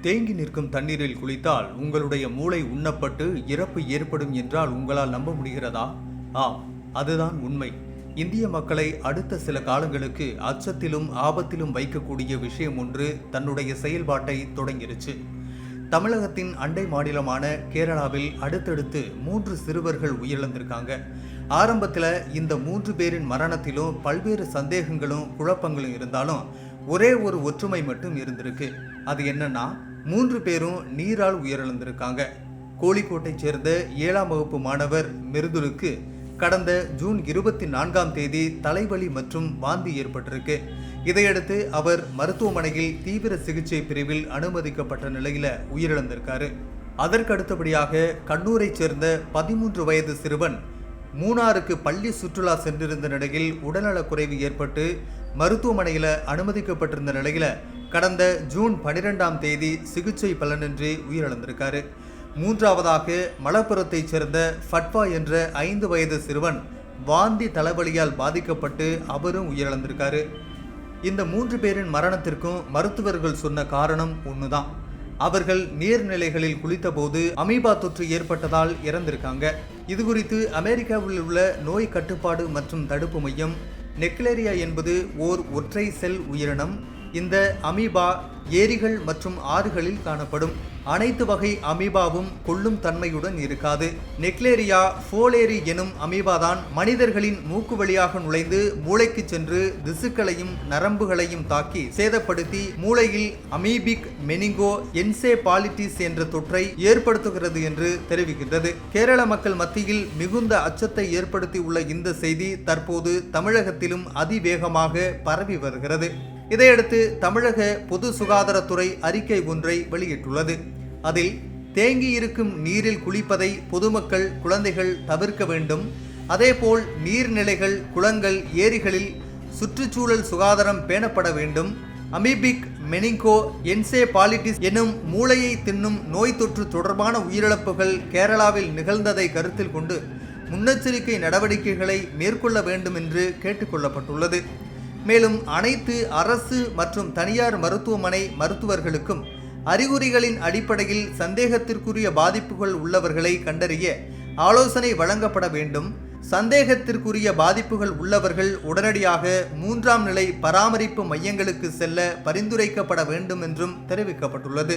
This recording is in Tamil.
தேங்கி நிற்கும் தண்ணீரில் குளித்தால் உங்களுடைய மூளை உண்ணப்பட்டு இறப்பு ஏற்படும் என்றால் உங்களால் நம்ப முடிகிறதா? ஆம் அதுதான் உண்மை. இந்திய மக்களை அடுத்த சில காலங்களுக்கு அச்சத்திலும் ஆபத்திலும் வைக்கக்கூடிய விஷயம் ஒன்று தன்னுடைய செயல்பாட்டை தொடங்கிருச்சு. தமிழகத்தின் அண்டை மாநிலமான கேரளாவில் அடுத்தடுத்து மூன்று சிறுவர்கள் உயிரிழந்திருக்காங்க. ஆரம்பத்தில் இந்த மூன்று பேரின் மரணத்திலும் பல்வேறு சந்தேகங்களும் குழப்பங்களும் இருந்தாலும் ஒரே ஒரு ஒற்றுமை மட்டும் இருந்திருக்கு. அது என்னன்னா மூன்று பேரும் நீரால் உயிரிழந்திருக்காங்க. கோழிக்கோட்டை சேர்ந்த ஏழாம் வகுப்பு மாணவர் மிருதுலுக்கு கடந்த ஜூன் இருபத்தி நான்காம் தேதி தலைவலி மற்றும் வாந்தி ஏற்பட்டிருக்கு. இதையடுத்து அவர் மருத்துவமனையில் தீவிர சிகிச்சை பிரிவில் அனுமதிக்கப்பட்ட நிலையில் உயிரிழந்திருக்காரு. அதற்கு அடுத்தபடியாக கண்ணூரைச் சேர்ந்த பதிமூன்று வயது சிறுவன் மூணாருக்கு பள்ளி சுற்றுலா சென்றிருந்த நிலையில் உடல்நலக்குறைவு ஏற்பட்டு மருத்துவமனையில் அனுமதிக்கப்பட்டிருந்த நிலையில் கடந்த ஜூன் பனிரெண்டாம் தேதி சிகிச்சை பலனின்றி உயிரிழந்திருக்காரு. மூன்றாவதாக மலப்புரத்தைச் சேர்ந்த ஃபட்வா என்ற ஐந்து வயது சிறுவன் வாந்தி தலைவலியால் பாதிக்கப்பட்டு அவரும் உயிரிழந்திருக்காரு. இந்த மூன்று பேரின் மரணத்திற்கும் மருத்துவர்கள் சொன்ன காரணம் ஒன்றுதான் அவர்கள் நீர்நிலைகளில் குளித்தபோது அமீபா தொற்று ஏற்பட்டதால் இறந்திருக்காங்க. இது குறித்து அமெரிக்காவில் உள்ள நோய் கட்டுப்பாடு மற்றும் தடுப்பு மையம் நெக்லேரியா என்பது ஓர் ஒற்றை செல் உயிரினம் இந்த அமீபா ஏரிகள் மற்றும் ஆறுகளில் காணப்படும். அனைத்து வகை அமீபாவும் கொள்ளும் தன்மையுடன் இருக்காது. நெக்லேரியா ஃபோலேரி எனும் அமீபாதான் மனிதர்களின் மூக்கு வழியாக நுழைந்து மூளைக்கு சென்று திசுக்களையும் நரம்புகளையும் தாக்கி சேதப்படுத்தி மூளையில் அமீபிக் மெனிங்கோ என்சேபாலிட்டிஸ் என்ற தொற்றை ஏற்படுத்துகிறது என்று தெரிவிக்கின்றது. கேரள மக்கள் மத்தியில் மிகுந்த அச்சத்தை ஏற்படுத்தி உள்ள இந்த செய்தி தற்போது தமிழகத்திலும் அதிவேகமாக பரவி வருகிறது. இதையடுத்து தமிழக பொது சுகாதாரத்துறை அறிக்கை ஒன்றை வெளியிட்டுள்ளது. அதில் தேங்கி இருக்கும் நீரில் குளிப்பதை பொதுமக்கள் குழந்தைகள் தவிர்க்க வேண்டும். அதேபோல் நீர்நிலைகள் குளங்கள் ஏரிகளில் சுற்றுச்சூழல் சுகாதாரம் பேணப்பட வேண்டும். அமீபிக் மெனிங்கோ என்சேபாலிட்டிஸ் எனும் மூளையை தின்னும் நோய் தொற்று தொடர்பான உயிரிழப்புகள் கேரளாவில் நிகழ்ந்ததை கருத்தில் கொண்டு முன்னெச்சரிக்கை நடவடிக்கைகளை மேற்கொள்ள வேண்டும் என்று கேட்டுக்கொள்ளப்பட்டுள்ளது. மேலும் அனைத்து அரசு மற்றும் தனியார் மருத்துவமனை மருத்துவர்களுக்கும் அறிகுறிகளின் அடிப்படையில் சந்தேகத்திற்குரிய பாதிப்புகள் உள்ளவர்களை கண்டறிய ஆலோசனை வழங்கப்பட வேண்டும். சந்தேகத்திற்குரிய பாதிப்புகள் உள்ளவர்கள் உடனடியாக மூன்றாம் நிலை பராமரிப்பு மையங்களுக்கு செல்ல பரிந்துரைக்கப்பட வேண்டும் என்றும் தெரிவிக்கப்பட்டுள்ளது.